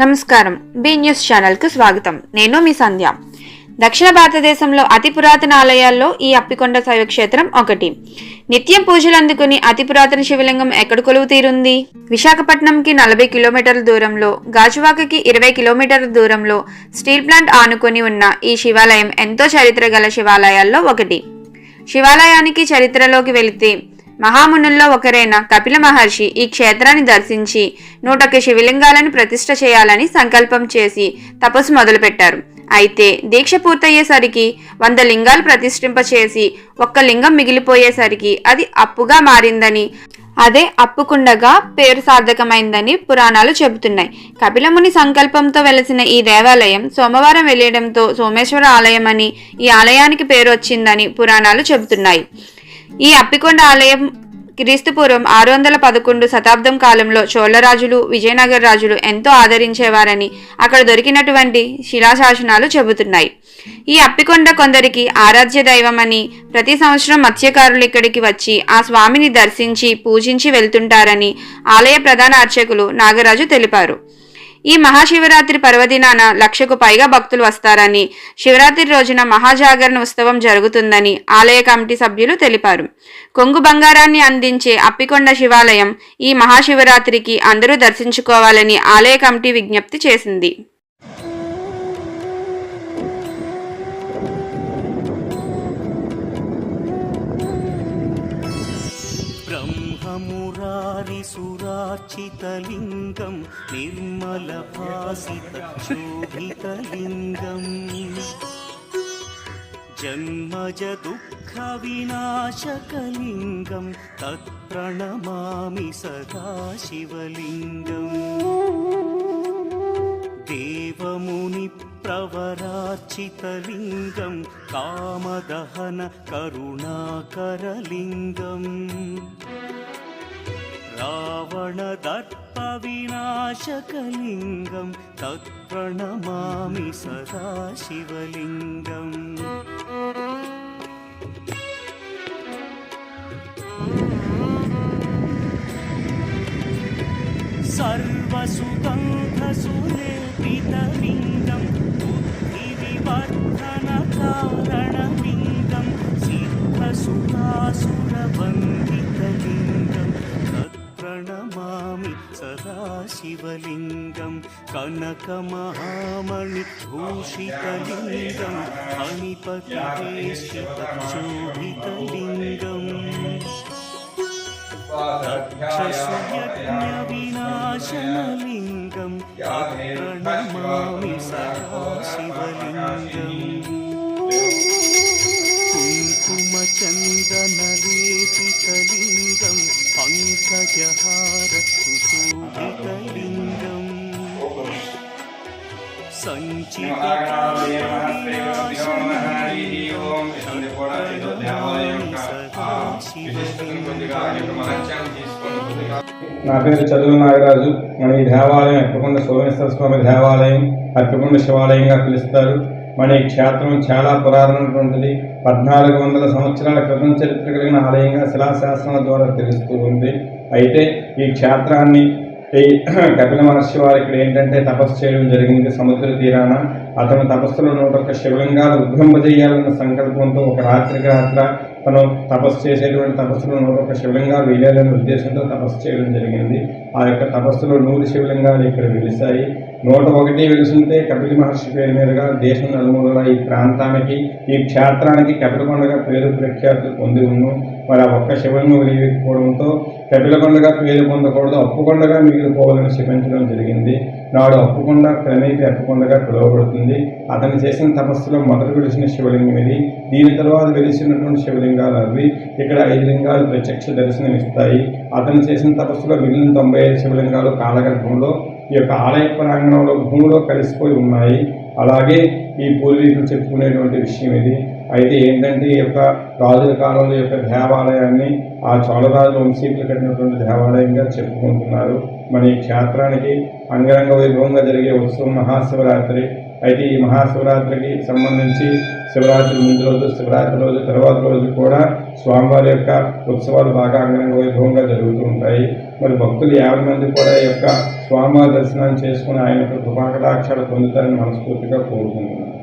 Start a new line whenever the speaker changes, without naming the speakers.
నమస్కారం. B news ఛానల్కు స్వాగతం. నేను మీ సంధ్య. దక్షిణ భారతదేశంలో అతి పురాతన ఆలయాల్లో ఈ అప్పికొండ శైవక్షేత్రం ఒకటి. నిత్యం పూజలు అందుకుని అతి పురాతన శివలింగం ఎక్కడ కొలువు తీరుంది? విశాఖపట్నంకి నలభై కిలోమీటర్ల దూరంలో గాజువాకకి ఇరవై కిలోమీటర్ల దూరంలో స్టీల్ ప్లాంట్ ఆనుకొని ఉన్న ఈ శివాలయం ఎంతో చరిత్ర గల శివాలయాల్లో ఒకటి. శివాలయానికి చరిత్రలోకి వెళితే మహామునుల్లో ఒకరైన కపిల మహర్షి ఈ క్షేత్రాన్ని దర్శించి నూటొక్క శివలింగాలను ప్రతిష్ట చేయాలని సంకల్పం చేసి తపస్సు మొదలుపెట్టారు. అయితే దీక్ష పూర్తయ్యేసరికి వంద లింగాలు ప్రతిష్ఠింపచేసి ఒక్క లింగం మిగిలిపోయేసరికి అది అప్పుగా మారిందని అదే అప్పుకుండగా పేరు సార్థకమైందని పురాణాలు చెబుతున్నాయి. కపిలముని సంకల్పంతో వెలసిన ఈ దేవాలయం సోమవారం వెళ్ళడంతో సోమేశ్వర ఆలయం అని ఈ ఆలయానికి పేరు వచ్చిందని పురాణాలు చెబుతున్నాయి. ఈ అప్పికొండ ఆలయం క్రీస్తుపూర్వం ఆరు వందల పదకొండు శతాబ్దం కాలంలో చోళరాజులు విజయనగర రాజులు ఎంతో ఆదరించేవారని అక్కడ దొరికినటువంటి శిలాశాసనాలు చెబుతున్నాయి. ఈ అప్పికొండ కొందరికి ఆరాధ్య దైవమని ప్రతి సంవత్సరం మత్స్యకారులు ఇక్కడికి వచ్చి ఆ స్వామిని దర్శించి పూజించి వెళ్తుంటారని ఆలయ ప్రధాన అర్చకులు నాగరాజు తెలిపారు. ఈ మహాశివరాత్రి పర్వదినాన లక్షకు పైగా భక్తులు వస్తారని శివరాత్రి రోజున మహాజాగరణ ఉత్సవం జరుగుతుందని ఆలయ కమిటీ సభ్యులు తెలిపారు. కొంగు బంగారాన్ని అందించే అప్పికొండ శివాలయం ఈ మహాశివరాత్రికి అందరూ దర్శించుకోవాలని ఆలయ కమిటీ విజ్ఞప్తి చేసింది.
మురారి సురార్చితలింగం నిర్మల భాసిత శోభితలింగం జన్మజ దుఃఖ వినాశకలింగం తత్ప్రణమామి సదాశివలింగం దేవముని ప్రవరార్చితలింగం కామదహన కరుణాకరలింగం रावणदर्पविनाशकलिङ्गं तत्प्रणमामि सदा शिवलिङ्गम् सर्वसुगन्धसुलेपितलिङ्गं बुद्धिविवर्धनकारणलिङ्गं सिद्धसुरासुरवन्दितलिङ्गं సదాశివలింగం కనకమహామణి భూషితలింగం మణిపతిశోభితలింగం దక్ష వినాశనలింగం ప్రణమామి कुङ्कुमचन्दनलेपितलिङ्गं पङ्कजहार सुशोभितलिङ्गम्
నా పేరు చదువు నాగరాజు మన ఈ దేవాలయం అప్పకొండ సోమేశ్వర స్వామి దేవాలయం అప్పకొండ శివాలయంగా పిలుస్తారు మన ఈ క్షేత్రం చాలా పురాతనటువంటిది పద్నాలుగు వందల సంవత్సరాల క్రితం చరిత్ర కలిగిన ఆలయంగా శిలాశాస్త్రాల ద్వారా తెలుస్తూ ఉంది. అయితే ఈ క్షేత్రాన్ని ఈ కపిల మహర్షి వారు ఇక్కడ ఏంటంటే తపస్సు చేయడం జరిగింది సముద్ర తీరాన. అతను తపస్సులో నూట ఒక్క శివలింగాలు ఉద్భవింపజేయాలన్న సంకల్పంతో ఒక రాత్రికి రాత్ర మనం తపస్సు చేసేటువంటి తపస్సులో నూట ఒక్క శివలింగాలు వేయాలనే ఉద్దేశంతో తపస్సు చేయడం జరిగింది. ఆ యొక్క తపస్సులో నూరు శివలింగాలు ఇక్కడ వెలిశాయి. నూట ఒకటి వెలుసుంటే కపిల మహర్షి పేరు మీదుగా దేశం నలుమూలల ఈ ప్రాంతానికి ఈ క్షేత్రానికి కపిలకొండగా పేరు ప్రఖ్యాతులు పొంది ఉన్నాం. మరి ఆ ఒక్క శివలింగం వెలిగిపోవడంతో కపిలకొండగా పేరు పొందకూడదు అప్పుకొండగా మిగిలిపోవాలని క్షమించడం జరిగింది. నాడు అప్పుకొండ క్రమేపీ అప్పుకొండగా పిలువబడుతుంది. అతను చేసిన తపస్సులో మొదట విడిచిన శివలింగం ఇది. దీని తర్వాత వెలిసినటువంటి శివలింగాలు అవి. ఇక్కడ ఐదు లింగాలు ప్రత్యక్ష దర్శనం ఇస్తాయి. అతను చేసిన తపస్సులో మిగిలిన తొంభై ఐదు శివలింగాలు కాలగర్భంలో ఈ యొక్క ఆలయ ప్రాంగణంలో భూమిలో కలిసిపోయి ఉన్నాయి. అలాగే ఈ పూర్వీకులు చెప్పుకునేటువంటి విషయం ఇది. అయితే ఏంటంటే ఈ యొక్క రాజుల కాలంలో యొక్క దేవాలయాన్ని ఆ చోళరాజు వంశీకులు కట్టినటువంటి దేవాలయంగా చెప్పుకుంటున్నారు. మన ఈ క్షేత్రానికి అంగరంగ వైభవంగా జరిగే ఉత్సవం మహాశివరాత్రి. అయితే ఈ మహాశివరాత్రికి సంబంధించి శివరాత్రి ముందు రోజు శివరాత్రి రోజు తర్వాత రోజు కూడా స్వామివారి యొక్క ఉత్సవాలు బాగా అంగరంగ వైభవంగా జరుగుతూ ఉంటాయి. మరి భక్తులు యాభై మంది కూడా ఈ యొక్క స్వామివారి దర్శనం చేసుకుని ఆయన యొక్క కృపాకటాక్షాలు పొందుతారని మనస్ఫూర్తిగా కోరుకుంటున్నాను.